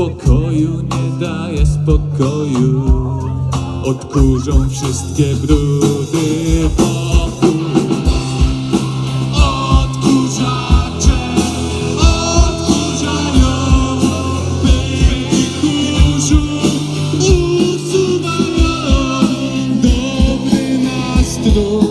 spokoju, nie daje spokoju. Odkurzą wszystkie brudy wokół. Odkurzacze odkurzają, pyłki kurzu. Dobry nastrój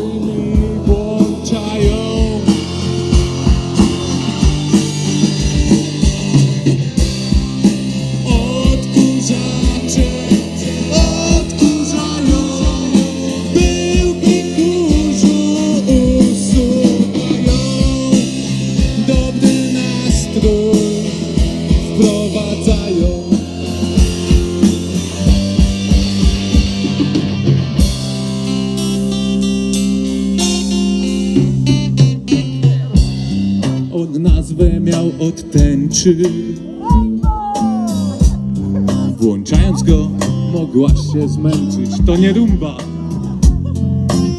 miał od tęczy. Włączając go, mogłaś się zmęczyć. To nie rumba,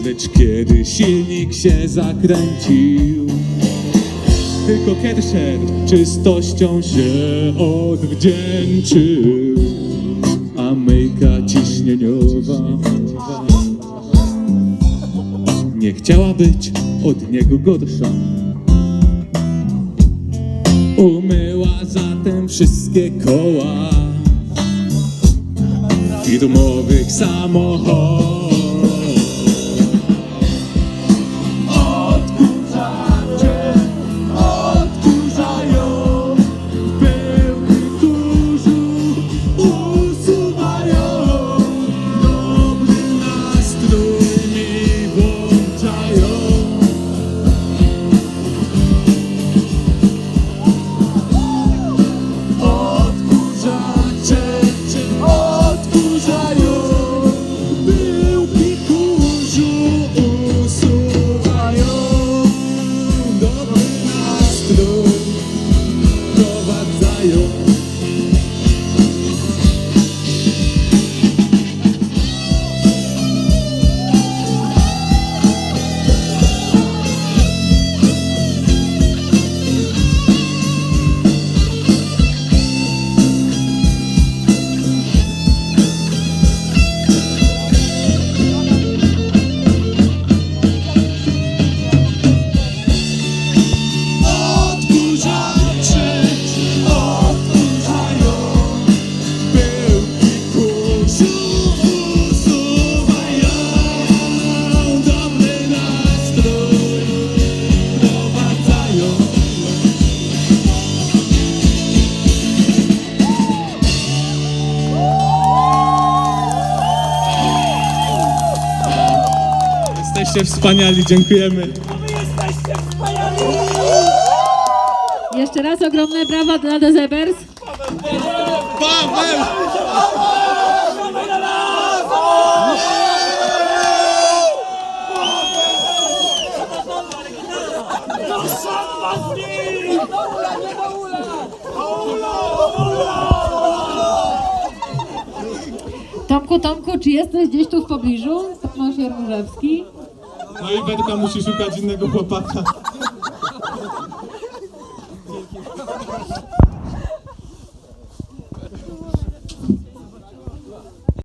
lecz kiedy silnik się zakręcił. Tylko szedł, czystością się odwdzięczył. A myjka ciśnieniowa nie chciała być od niego gorsza. Umyła zatem wszystkie koła firmowych samochodów. Jesteście wspaniali, dziękujemy. Jeszcze raz ogromne brawa dla The Zebers. Paweł! Tomku, Tomku, czy jesteś gdzieś tu w pobliżu? Tomasz Jarmużewski. No i Berka musi szukać innego chłopaka.